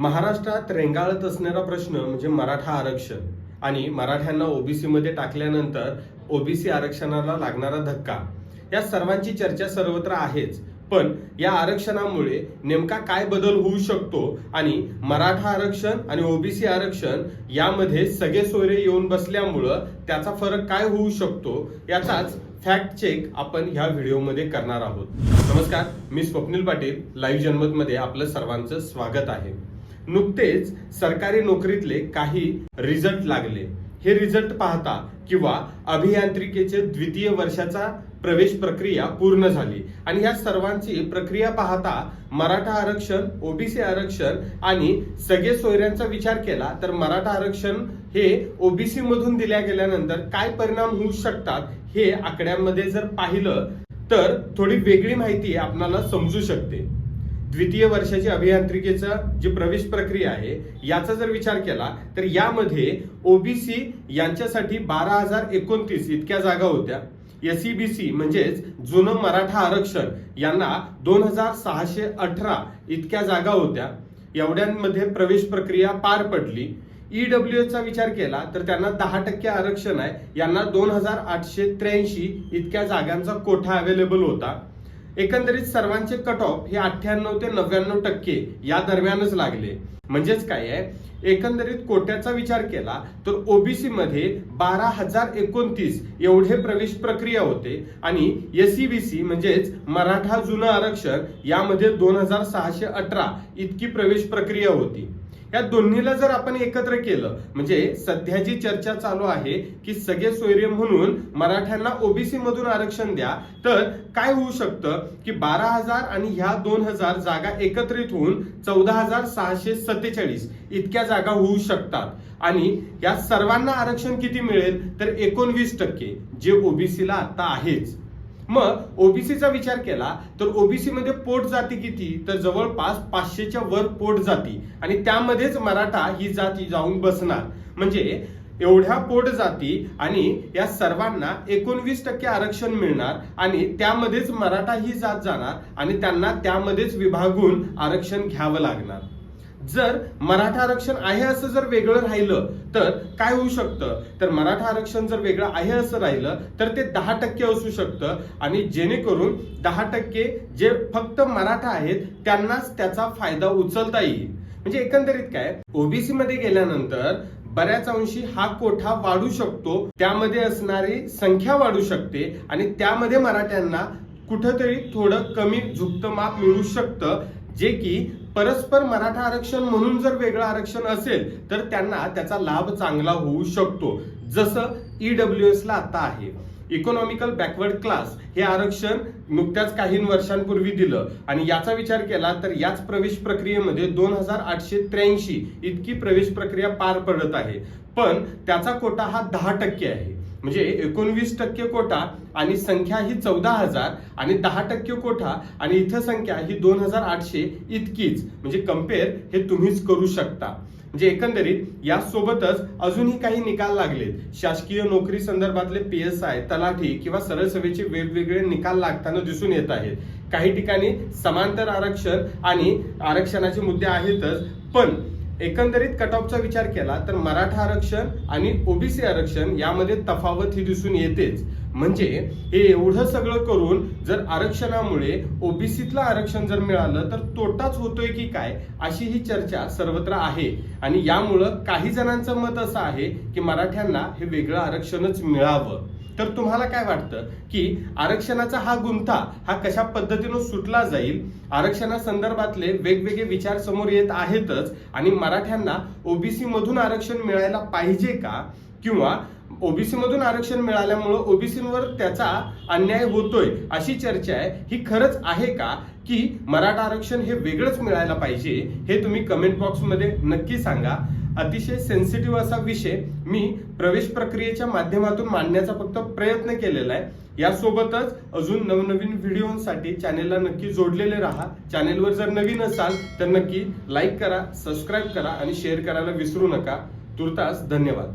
महाराष्ट्रात रेंगाळत असणारा प्रश्न म्हणजे मराठा आरक्षण. आणि मराठ्यांना ओबीसीमध्ये टाकल्यानंतर ओबीसी आरक्षणाला लागणारा धक्का. या सर्वांची चर्चा सर्वत्र आहेच. पण या आरक्षणामुळे नेमका काय बदल होऊ शकतो आणि मराठा आरक्षण आणि ओबीसी आरक्षण यामध्ये सगळे सोयरे येऊन बसल्यामुळं त्याचा फरक काय होऊ शकतो याचाच फॅक्ट चेक आपण ह्या व्हिडिओमध्ये करणार आहोत. नमस्कार मी स्वप्नील पाटील लाईव्ह जनमतमध्ये आपलं सर्वांचं स्वागत आहे. नुकतेच सरकारी नोकरीतले काही रिझल्ट लागले. हे रिझल्ट पाहता किंवा अभियांत्रिकेचे द्वितीय वर्षाचा प्रवेश प्रक्रिया पूर्ण झाली. आणि या सर्वांची प्रक्रिया पाहता मराठा आरक्षण ओबीसी आरक्षण आणि सगळे सोयऱ्यांचा विचार केला तर मराठा आरक्षण हे ओबीसी मधून दिल्या गेल्यानंतर काय परिणाम होऊ शकतात हे आकड्यांमध्ये जर पाहिलं तर थोडी वेगळी माहिती आपणाला समजू शकते. द्वितीय वर्षाची अभियांत्रिकेचा जी प्रवेश प्रक्रिया आहे याचा जर विचार केला तर यामध्ये ओबीसी यांच्यासाठी बारा हजार एकोणतीस इतक्या जागा होत्या. एसईबीसी म्हणजेच जुनं मराठा आरक्षण यांना दोन हजार सहाशे अठरा इतक्या जागा होत्या. एवढ्यांमध्ये प्रवेश प्रक्रिया पार पडली. ईडब्ल्यू चा विचार केला तर त्यांना दहा टक्के आरक्षण आहे. यांना दोन हजार आठशे त्र्याऐंशी इतक्या जागांचा कोठा अवेलेबल होता. एकंदरीत सर्वांचे कट ऑफ हे अठ्ठ्याण्णव ते नव्याण्णव टक्के या दरम्यानच लागले. म्हणजेच काय आहे? एकंदरीत कोट्याचा विचार केला तर ओबीसी मध्ये बारा हजार एकोणतीस एवढे प्रवेश प्रक्रिया होते आणि एसईबीसी म्हणजेच मराठा जुनं आरक्षण यामध्ये दोन हजार सहाशे अठरा इतकी प्रवेश प्रक्रिया होती. या दोन्हीला जर आपण एकत्र केलं म्हणजे सध्या जी चर्चा चालू आहे की सगळे सोयरे म्हणून मराठ्यांना ओबीसी मधून आरक्षण द्या तर काय होऊ शकतं की बारा हजार आणि ह्या दोन हजार जागा एकत्रित होऊन चौदा हजार सहाशे सत्तेचाळीस इतक्या जागा होऊ शकतात. आणि या सर्वांना आरक्षण किती मिळेल? तर एकोणवीस टक्के जे ओबीसीला आता आहेच. मग ओबीसीचा विचार केला तर ओबीसी मध्ये पोट जाती किती? तर जवळपास पाचशेच्या वर पोट जाती. आणि त्यामध्येच मराठा ही जाती जाऊन बसणार. म्हणजे एवढ्या पोट जाती आणि या सर्वांना एकोणवीस टक्के आरक्षण मिळणार आणि त्यामध्येच मराठा ही जात जाणार आणि त्यांना त्यामध्येच विभागून आरक्षण घ्यावं लागणार. जर मराठा आरक्षण आहे असं जर वेगळं राहिलं तर काय होऊ शकतं? तर मराठा आरक्षण जर वेगळं आहे असं राहिलं तर ते दहा टक्के असू शकतं. आणि जेणेकरून दहा टक्के जे फक्त मराठा आहेत त्यांनाच त्याचा फायदा उचलता येईल. म्हणजे एकंदरीत काय? ओबीसी मध्ये गेल्यानंतर बऱ्याच अंशी हा कोठा वाढू शकतो त्यामध्ये असणारी संख्या वाढू शकते आणि त्यामध्ये मराठ्यांना कुठंतरी थोडं कमी झुकतं माप मिळू शकतं जे की परस्पर मराठा आरक्षण म्हणून जर वेगळं आरक्षण असेल तर त्यांना त्याचा लाभ चांगला होऊ शकतो. जसं ईडब्ल्यू एस ला आता आहे. इकॉनॉमिकल बॅकवर्ड क्लास हे आरक्षण नुकत्याच काही वर्षांपूर्वी दिलं. आणि याचा विचार केला तर याच प्रवेश प्रक्रियेमध्ये दोन हजार आठशे त्र्याऐंशी इतकी प्रवेश प्रक्रिया पार पडत आहे. पण त्याचा कोटा हा दहा टक्के आहे. म्हणजे एकोणवीस टक्के कोटा आणि संख्या ही चौदा हजार आणि दहा टक्के कोटा आणि इथं संख्या ही दोन हजार आठशे इतकीच. म्हणजे कंपेअर हे तुम्हीच करू शकता. म्हणजे एकंदरीत यासोबतच अजूनही काही निकाल लागलेत. शासकीय नोकरी संदर्भातले पी एस आय तलाठी किंवा सरळ सेवेचे वेगवेगळे निकाल लागताना दिसून येत आहेत. काही ठिकाणी समांतर आरक्षण आणि आरक्षणाचे मुद्दे आहेतच पण एकंदरीत कट ऑफचा विचार केला तर मराठा आरक्षण आणि ओबीसी आरक्षण यामध्ये तफावत ही दिसून येतेच. म्हणजे हे एवढं सगळं करून जर आरक्षणामुळे ओबीसीतलं आरक्षण जर मिळालं तर तोटाच होतोय की काय अशी ही चर्चा सर्वत्र आहे. आणि यामुळं काही जणांचं मत असं आहे की मराठ्यांना हे वेगळं आरक्षणच मिळावं. तर तुम्हाला काय वाटतं की आरक्षणाचा हा गुंता हा कशा पद्धतीनं सुटला जाईल? आरक्षणा संदर्भातले वेगवेगळे विचार समोर येत आहेतच आणि मराठ्यांना ओबीसी मधून आरक्षण मिळायला पाहिजे का? किंवा ओबीसी मधून आरक्षण मिळाल्यामुळं ओबीसीवर त्याचा अन्याय होतोय अशी चर्चा आहे. ही खरंच आहे का की मराठा आरक्षण हे वेगळंच मिळायला पाहिजे? हे तुम्ही कमेंट बॉक्समध्ये नक्की सांगा. अतिशय सेन्सिटिव्ह असा विषय मी प्रवेश प्रक्रियेच्या माध्यमातून मांडण्याचा फक्त प्रयत्न केलेला आहे. यासोबतच अजून नवनवीन व्हिडिओसाठी चॅनेलला नक्की जोडलेले राहा. चॅनेलवर जर नवीन असाल तर नक्की लाईक करा सबस्क्राईब करा आणि शेअर करायला विसरू नका. तुर्तास धन्यवाद.